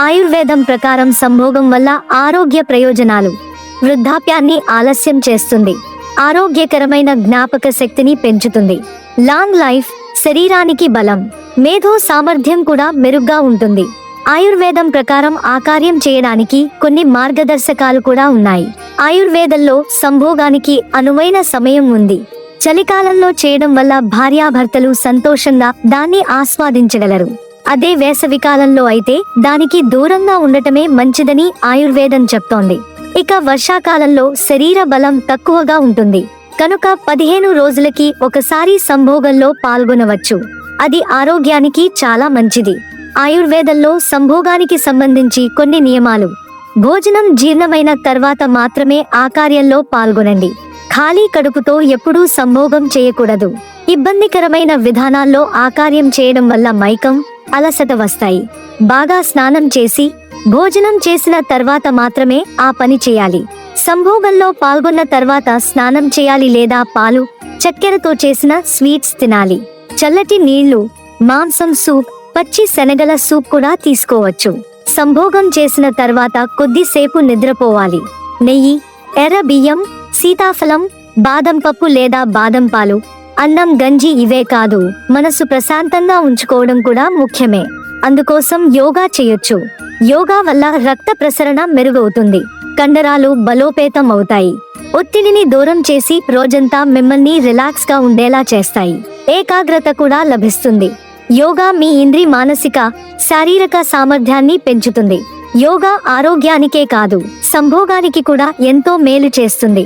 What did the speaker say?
ఆయుర్వేదం ప్రకారం సంభోగం వల్ల ఆరోగ్య ప్రయోజనాలు. వృద్ధాప్యాన్ని ఆలస్యం చేస్తుంది. ఆరోగ్యకరమైన జ్ఞాపక శక్తిని పెంచుతుంది. లాంగ్ లైఫ్ శరీరానికి బలం మేధో సామర్థ్యం కూడా మెరుగ్గా ఉంటుంది. ఆయుర్వేదం ప్రకారం ఆ కార్యం చేయడానికి కొన్ని మార్గదర్శకాలు కూడా ఉన్నాయి. ఆయుర్వేదంలో సంభోగానికి అనువైన సమయం ఉంది. చలికాలంలో చేయడం వల్ల భార్యాభర్తలు సంతోషంగా దాన్ని ఆస్వాదించగలరు. అదే వేసవికాలంలో అయితే దానికి దూరంగా ఉండటమే మంచిదని ఆయుర్వేదం చెప్తోంది. ఇక వర్షాకాలంలో శరీర బలం తక్కువగా ఉంటుంది. కనుక పదిహేను రోజులకి ఒకసారి సంభోగంలో పాల్గొనవచ్చు. అది ఆరోగ్యానికి చాలా మంచిది. ఆయుర్వేదంలో సంభోగానికి సంబంధించి కొన్ని నియమాలు. భోజనం జీర్ణమైన తర్వాత మాత్రమే ఆ కార్యంలో పాల్గొనండి. ఖాళీ కడుపుతో ఎప్పుడూ సంభోగం చేయకూడదు. ఇబ్బందికరమైన విధానాల్లో ఆ కార్యం చేయడం వల్ల మైకం అలసట వస్తాయి. బాగా స్నానం చేసి భోజనం చేసిన తర్వాత మాత్రమే ఆ పని చేయాలి. సంభోగంలో పాల్గొన్న తర్వాత స్నానం చేయాలి లేదా పాలు చక్కెరతో చేసిన స్వీట్స్ తినాలి. చల్లటి నీళ్ళు మాంసం సూప్ పచ్చి శనగల సూప్ కూడా తీసుకోవచ్చు. సంభోగం చేసిన తర్వాత కొద్దిసేపు నిద్రపోవాలి. నెయ్యి ఎర్ర బియ్యం సీతాఫలం బాదం పప్పు లేదా బాదం పాలు అన్నం గంజి ఇవే కాదు మనసు ప్రశాంతంగా ఉంచుకోవడం కూడా ముఖ్యమే. అందుకోసం యోగా చేయొచ్చు. యోగా వల్ల రక్త ప్రసరణ మెరుగవుతుంది. కండరాలు బలోపేతం అవుతాయి. ఒత్తిడిని దూరం చేసి రోజంతా మిమ్మల్ని రిలాక్స్గా ఉండేలా చేస్తాయి. ఏకాగ్రత కూడా లభిస్తుంది. యోగా మీ ఇంద్రి మానసిక శారీరక సామర్థ్యాన్ని పెంచుతుంది. యోగా ఆరోగ్యానికే కాదు సంభోగానికి కూడా ఎంతో మేలు చేస్తుంది.